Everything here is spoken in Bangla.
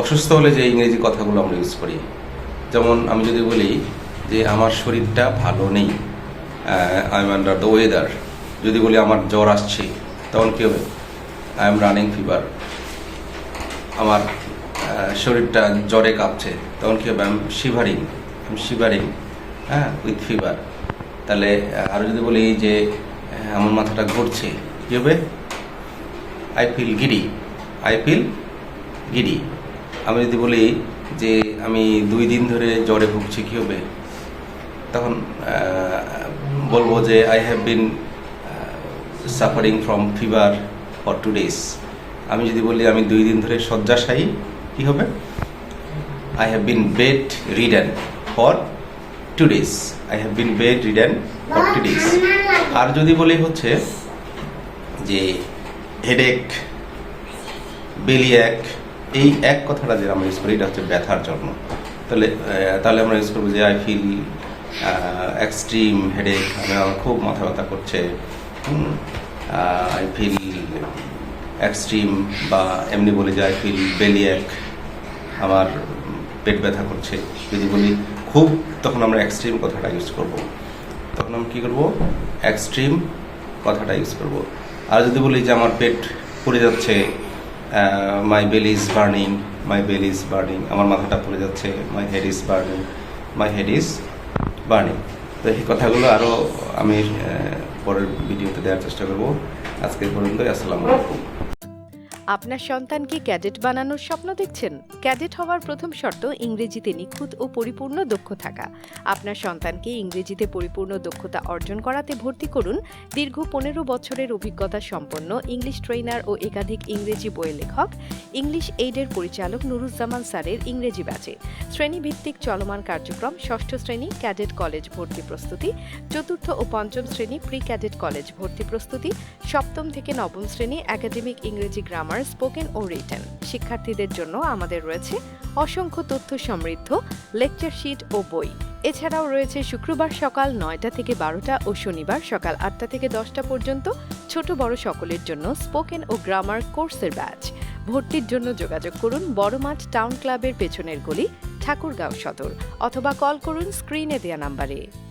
অসুস্থ হলে যে ইংরেজি কথাগুলো আমরা ইউজ করি। যেমন আমি যদি বলি যে, আমার শরীরটা ভালো নেই I am under the weather যদি বলি, আমার জ্বর আসছে, তখন কী হবে? আই এম রানিং ফিভার আমার শরীরটা জ্বরে কাঁপছে, তখন কী হবে? I am shivering I am shivering হ্যাঁ উইথ ফিভার তাহলে আরও যদি বলি যে আমার মাথাটা ঘুরছে, কী হবে? I feel giddy I feel giddy আমি যদি বলি যে আমি দুই দিন ধরে জ্বরে ভুগছি, কী হবে? তখন বলব যে I have been suffering from fever for two days আমি যদি বলি আমি দুই দিন ধরে শয্যাশায়ী, কী হবে? I have been bedridden for two days I have been bedridden for two days আর যদি বলি হচ্ছে যে হেডেক বেলিয়াক এই এক কথাটা যে আমরা ইউজ করি, এটা হচ্ছে ব্যথার জন্য তাহলে তাহলে আমরা ইউজ করব যে আই ফিল এক্সট্রিম হেডেক আমি আমার খুব মাথা ব্যথা করছে আই ফিল এক্সট্রিম বা এমনি বলে যে আই ফিল বেলিয়াক আমার পেট ব্যথা করছে। যদি বলি খুব, তখন আমরা এক্সট্রিম কথাটা ইউজ করব। তখন আমি কী করব? এক্সট্রিম কথাটা ইউজ করব। আর যদি বলি যে আমার পেট পড়ে যাচ্ছে my belly is burning my belly is burning আমার মাথাটা পড়ে যাচ্ছে my head is burning my head is burning তো এই কথাগুলো আরও আমি পরের ভিডিওতে দেওয়ার চেষ্টা করব। আজকে এই পর্যন্ত আসসালামু আলাইকুম। আপনার সন্তানকে ক্যাডেট বানানোর স্বপ্ন দেখছেন? ক্যাডেট হওয়ার প্রথম শর্ত ইংরেজিতে নিখুঁত ও পরিপূর্ণ দক্ষ থাকা। আপনার সন্তানকে ইংরেজিতে পরিপূর্ণ দক্ষতা অর্জন করাতে ভর্তি করুন। দীর্ঘ পনেরো বছরের অভিজ্ঞতা সম্পন্ন ইংলিশ ট্রেনার ও একাধিক ইংরেজি বইয়ের লেখক। ইংলিশ এইডের পরিচালক নুরুজ্জামান স্যারের ইংরেজি ব্যাচে। শ্রেণীভিত্তিক চলমান কার্যক্রম ষষ্ঠ শ্রেণি ক্যাডেট কলেজ ভর্তি প্রস্তুতি। চতুর্থ ও পঞ্চম শ্রেণি প্রি ক্যাডেট কলেজ ভর্তি প্রস্তুতি। সপ্তম থেকে নবম শ্রেণি একাডেমিক ইংরেজি গ্রামার স্পোকেন ও রিটেন শিক্ষার্থীদের জন্য আমাদের রয়েছে অসংখ্য তথ্য সমৃদ্ধ লেকচার শিট ও বই। এছাড়াও রয়েছে শুক্রবার সকাল নয়টা থেকে বারোটা ও শনিবার সকাল আটটা থেকে দশটা পর্যন্ত ছোট বড় সকলের জন্য স্পোকেন ও গ্রামার কোর্সের ব্যাচ ভর্তির জন্য যোগাযোগ করুন বড়মাঠ টাউন ক্লাবের পেছনের গলি, ঠাকুরগাঁও সদর, অথবা কল করুন স্ক্রিনে দেয়া নাম্বারে